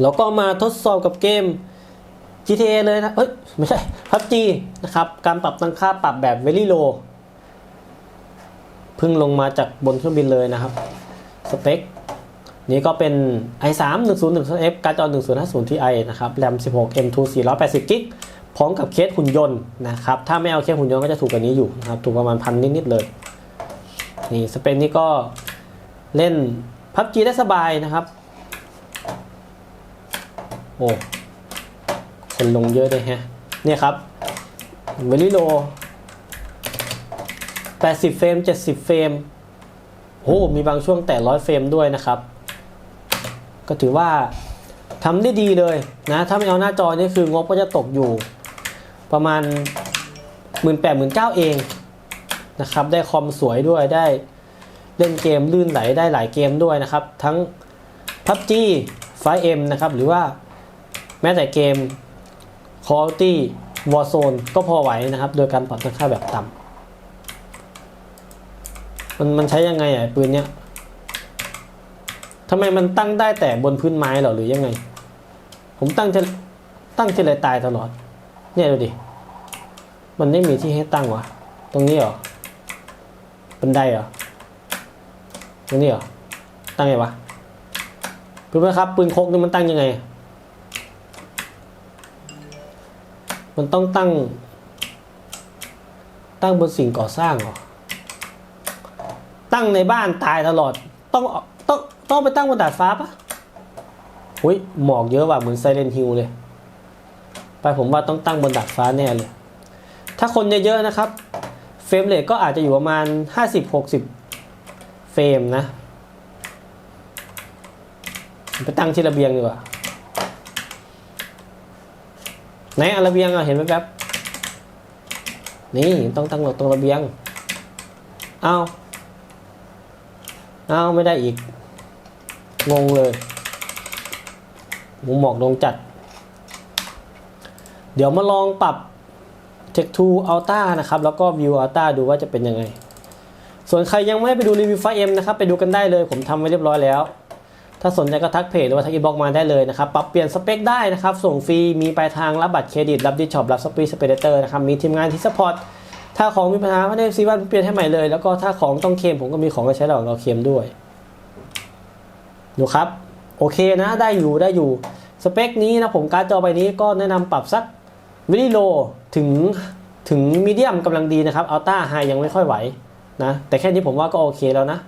แล้วก็มาทดสอบกับเกม GTA เลยนะ เอ้ย ไม่ใช่ PUBG นะครับ การปรับตั้งค่าปรับแบบ Very Low เพิ่งลงมาจากบนเครื่องบินเลยนะครับ สเปค นี้ก็เป็น i3 101F การ์ดจอ 1050 Ti นะครับ RAM 16 M2 480 g b พร้อมกับเคสหุ่นยนต์นะครับ ถ้าไม่เอาเคสหุ่นยนต์ก็จะถูกกว่านี้อยู่นะครับ ถูกประมาณพันนิดๆเลย นี่สเปคนี้ก็เล่น PUBG ได้สบายนะครับ โอ้คนลงเยอะเลยฮะ เนี่ยครับเวลิโล80 เฟรม 70 เฟรมโอ้มีบางช่วงแต่ร้อยเฟรมด้วยนะครับ ก็ถือว่าทำได้ดีเลยนะ ถ้าไม่เอาหน้าจอนี่คืองบก็จะตกอยู่ ประมาณ 1 8 0 0 0 0เองนะครับ ได้คอมสวยด้วยได้เล่นเกมลื่นไหลได้หลายเกมด้วยนะครับ ทั้ง PUBG 5M นะครับ หรือว่า แม้แต่เกม Call of Duty Warzone ก็พอไหวนะครับ โดยการปรับราคาแบบต่ำมันมันใช้ยังไงอะปืนเนี้ยทำไมมันตั้งได้แต่บนพื้นไม้หรอหรือยังไง ผมตั้งจะตั้งจะเลยตายตลอด เนี่ยดูดิ มันไม่มีที่ให้ตั้งวะ ตรงนี้เหรอบันไดเหรอ ตรงนี้เหรอ ตั้งไงวะเพื่อนๆครับปืนโคกนี่มันตั้งยังไง มันต้องตั้ง ตั้งบนสิ่งก่อสร้างเหรอ ตั้งในบ้านตายตลอด ต้องต้องต้องไปตั้งบนดาดฟ้าปะอุ้ยหมอกเยอะว่ะเหมือนไซเลนฮิลเลย ไปผมว่าต้องตั้งบนดาดฟ้าแน่เลย ถ้าคนเยอะๆนะครับ เฟรมเรทก็อาจจะอยู่ประมาณ 50-60 เฟรมนะ ไปตั้งที่ระเบียงดีกว่า ไหนอะระเบียงอะเห็นไหมแป๊บนี่ต้องตั้งตรงระเบียง เอาเอาไม่ได้อีก งงเลยหมูหมอกลงจัด เดี๋ยวมาลองปรับ Tech 2 Ultra นะครับ แล้วก็ View Ultra ดูว่าจะเป็นยังไง ส่วนใครยังไม่ไปดูรีวิวไฟเอ็มนะครับ ไปดูกันได้เลย ผมทำไว้เรียบร้อยแล้ว ถ้าสนใจก็ทักเพจหรือว่าทักอินบ็อกมาได้เลยนะครับ ปรับเปลี่ยนสเปคได้นะครับ ส่งฟรี มีปลายทางรับบัตรเครดิต รับดิช็อป รับสปีดสเปเดเตอร์นะครับ มีทีมงานที่สปอร์ต ถ้าของมีปัญหาไม่ได้ซีวันเปลี่ยนให้ใหม่เลย แล้วก็ถ้าของต้องเคลมผมก็มีของมาใช้หว่างเราเคลมด้วย ดูครับ โอเคนะ ได้อยู่ได้อยู่ สเปคนี้นะผมการ์ดจอใบนี้ก็แนะนำปรับสักวิดีโลถึงถึงมีเดียมกำลังดีนะครับอัลต้าไฮยังไม่ค่อยไหวนะ แต่แค่นี้ผมว่าก็โอเคแล้วนะ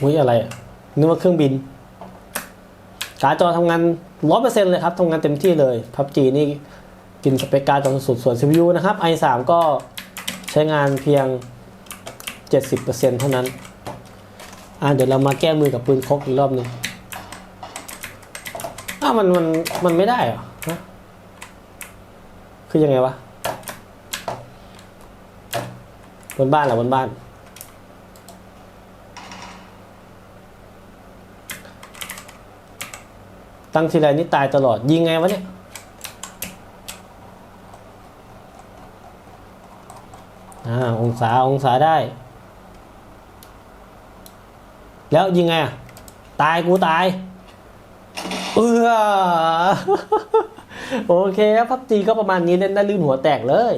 อุ้ยอะไรอะนึกว่าเครื่องบิน การ์ดจอทำงานร้อยเปอร์เซ็นต์เลยครับทำงานเต็มที่เลย PUBG นี่กินสเปคการ์ดจอสุดส่วน CPU นะครับ i3 ก็ใช้งานเพียง 70%เท่านั้น อ่าเดี๋ยวเรามาแก้มือกับปืนคกอีกรอบหนึ่งอ้าวมันมันมันไม่ได้เหรอฮะคือยังไงวะ บนบ้านเหรอบนบ้าน ตั้งทีไรนี่ตายตลอด ยิงไงวะเนี่ย อ่า องศา องศาได้ แล้วยิงไงอะ ตายกูตาย เออโอเคครับพับจีก็ประมาณนี้เล่นได้ลื่นหัวแตกเลย